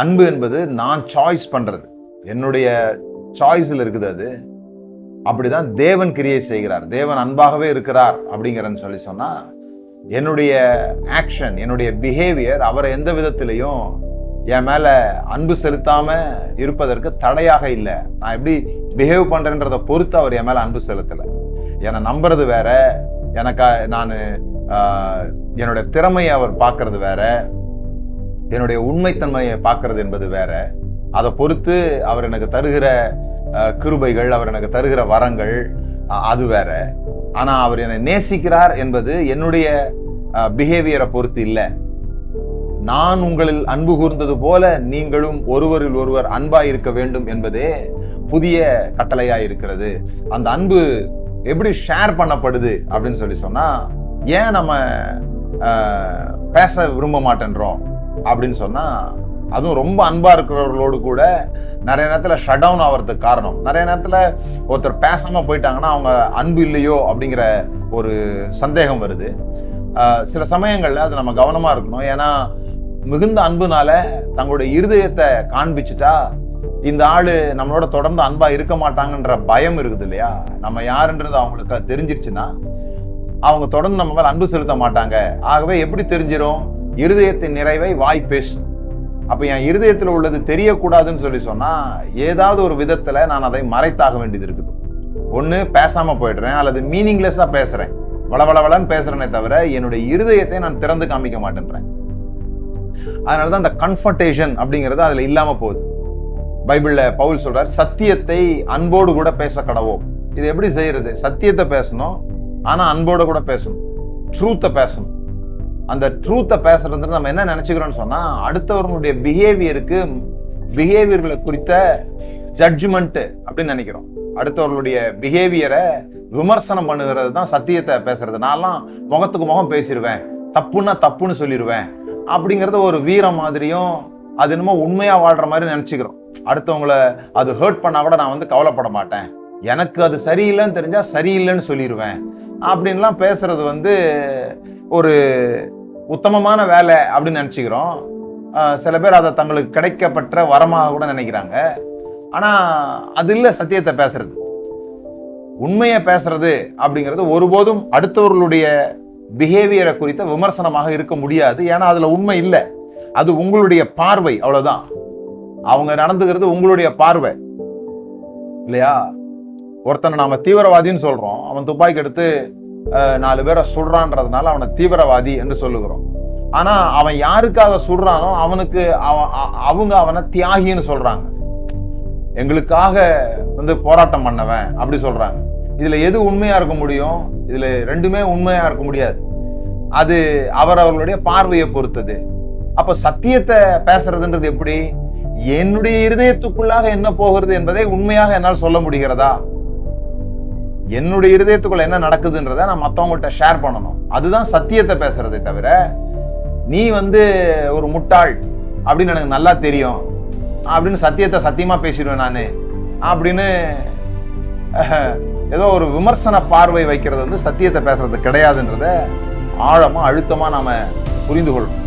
அன்பு என்பது நான் சாய்ஸ் பண்றது. என்னுடைய சாய்ஸில் இருக்குது அது. அப்படிதான் தேவன் கிரியை செய்கிறார். தேவன் அன்பாகவே இருக்கிறார் அப்படிங்கிறன்னு சொல்லி சொன்னா என்னுடைய ஆக்ஷன் என்னுடைய பிஹேவியர் அவரை எந்த விதத்திலையும் என் மேல அன்பு செலுத்தாம இருப்பதற்கு தடையாக இல்லை. நான் எப்படி பிஹேவ் பண்றேன்றதை பொறுத்து அவர் என் மேல அன்பு செலுத்தல. என்னை நம்புறது வேற எனக்கா நான் என்னுடைய திறமையை அவர் பார்க்கறது வேற என்னுடைய உண்மைத்தன்மையை பார்க்கறது என்பது வேற. அதை பொறுத்து அவர் எனக்கு தருகிற அஹ், கிருபைகள் அவர் எனக்கு தருகிற வரங்கள் அது வேற. ஆனா அவர் என்னை நேசிக்கிறார் என்பது என்னுடைய பிஹேவியரை பொறுத்து இல்லை. நான் உங்களில் அன்பு கூர்ந்தது போல நீங்களும் ஒருவரில் ஒருவர் அன்பாய் இருக்க வேண்டும் என்பதே புதிய கட்டளையா இருக்கிறது. அந்த அன்பு எப்படி ஷேர் பண்ணப்படுது அப்படின்னு சொல்லி சொன்னா ஏன் நம்ம பேச விரும்ப மாட்டேன்றோம்? அப்படின்னு சொன்னா அதுவும் ரொம்ப அன்பா இருக்கிறவர்களோடு கூட நிறைய நேரத்துல ஷட் டவுன் ஆகிறதுக்கு காரணம். நிறைய நேரத்துல ஒருத்தர் பேசாம போயிட்டாங்கன்னா அவங்க அன்பு இல்லையோ அப்படிங்கிற ஒரு சந்தேகம் வருது. ஆஹ் சில சமயங்கள்ல அது நம்ம கவனமா இருக்கணும். ஏன்னா மிகுந்த அன்புனால தங்களுடைய இருதயத்தை காண்பிச்சுட்டா இந்த ஆளு நம்மளோட தொடர்ந்து அன்பா இருக்க மாட்டாங்கன்ற பயம் இருக்குது இல்லையா? நம்ம யாருன்றது அவங்களுக்கு தெரிஞ்சிருச்சுன்னா அவங்க தொடர்ந்து நம்ம மேல அன்பு செலுத்த மாட்டாங்க. ஆகவே எப்படி தெரிஞ்சிரும்? இருதயத்தின் நிறைவை வாய் பேசும். அப்ப என் இருதயத்துல உள்ளது தெரியக்கூடாதுன்னு சொல்லி சொன்னா ஏதாவது ஒரு விதத்துல நான் அதை மறைத்தாக வேண்டியது இருக்குது. ஒண்ணு பேசாம போயிடுறேன் அல்லது மீனிங்லெஸ்ஸா பேசுறேன். வளவளவளன்னு பேசுறேனே தவிர என்னுடைய இருதயத்தை நான் திறந்து காமிக்க மாட்டேன்றேன். அதனாலதான் அந்த கன்ஃபர்டேஷன் அப்படிங்கிறது அதுல இல்லாம போகுது. பைபிள்ல பவுல் சொல்றார் சத்தியத்தை அன்போடு கூட பேச கடவோம். இது எப்படி செய்யறது? சத்தியத்தை பேசணும் ஆனா அன்போட கூட பேசணும். ட்ரூத்தை பேசணும். அந்த ட்ரூத்தை பேசுறது நம்ம என்ன நினைச்சுக்கிறோம்னு சொன்னா அடுத்தவர்களுடைய பிஹேவியருக்கு பிஹேவியர்களை குறித்த ஜட்ஜ்மெண்ட் அப்படின்னு நினைக்கிறோம். அடுத்தவர்களுடைய பிஹேவியரை விமர்சனம் பண்ணுகிறது தான் சத்தியத்தை பேசுறது. நான்லாம் முகத்துக்கு முகம் பேசிடுவேன் தப்புன்னா தப்புன்னு சொல்லிடுவேன் அப்படிங்கறத ஒரு வீரம் மாதிரியும் அது என்னமோ உண்மையா வாழ்ற மாதிரி நினைச்சுக்கிறோம். அடுத்தவங்களை அது ஹர்ட் பண்ணா கூட நான் வந்து கவலைப்பட மாட்டேன். எனக்கு அது சரியில்லைன்னு தெரிஞ்சா சரியில்லைன்னு சொல்லிடுவேன் அப்படின்லாம் பேசுறது வந்து ஒரு உத்தமமான வேலை அப்படின்னு நினச்சிக்கிறோம். சில பேர் அதை தங்களுக்கு கிடைக்கப்பட்ட வரமாக கூட நினைக்கிறாங்க. ஆனால் அது இல்லை சத்தியத்தை பேசுறது. உண்மையை பேசுறது அப்படிங்கிறது ஒருபோதும் அடுத்தவர்களுடைய பிஹேவியரை குறித்த விமர்சனமாக இருக்க முடியாது. ஏன்னா அதில் உண்மை இல்லை. அது உங்களுடைய பார்வை அவ்வளோதான் அவங்க நடந்துக்கிறது உங்களுடைய பார்வை. இல்லையா? ஒருத்தனை நாம தீவிரவாதின்னு சொல்றோம். அவன் துப்பாக்கி எடுத்து நாலு பேரை சுடுறான்றதுனால அவனை தீவிரவாதி என்று சொல்லுகிறோம். ஆனா அவன் யாருக்காக சுடுறானோ அவனுக்கு அவங்க அவனை தியாகின்னு சொல்றாங்க. எங்களுக்காக வந்து போராட்டம் பண்ணவன் அப்படி சொல்றாங்க. இதுல எது உண்மையா இருக்க முடியும்? இதுல ரெண்டுமே உண்மையா இருக்க முடியாது. அது அவர் அவர்களுடைய பார்வையை பொறுத்தது. அப்ப சத்தியத்தை பேசுறதுன்றது எப்படி? என்னுடைய இருதயத்துக்குள்ளாக என்ன போகிறது என்பதை உண்மையாக என்னால் சொல்ல முடிகிறதா? என்னுடைய இருதயத்துக்குள்ள என்ன நடக்குதுன்றத நான் மற்றவங்கள்ட்ட ஷேர் பண்ணணும். அதுதான் சத்தியத்தை பேசுறதே தவிர நீ வந்து ஒரு முட்டாள் அப்படின்னு எனக்கு நல்லா தெரியும். அப்படின்னு சத்தியத்தை சத்தியமா பேசிடுவேன் நான். அப்படின்னு ஏதோ ஒரு விமர்சன பார்வை வைக்கிறது வந்து சத்தியத்தை பேசுறது கிடையாதுன்றத ஆழமா அழுத்தமா நாம புரிந்து கொள்ளணும்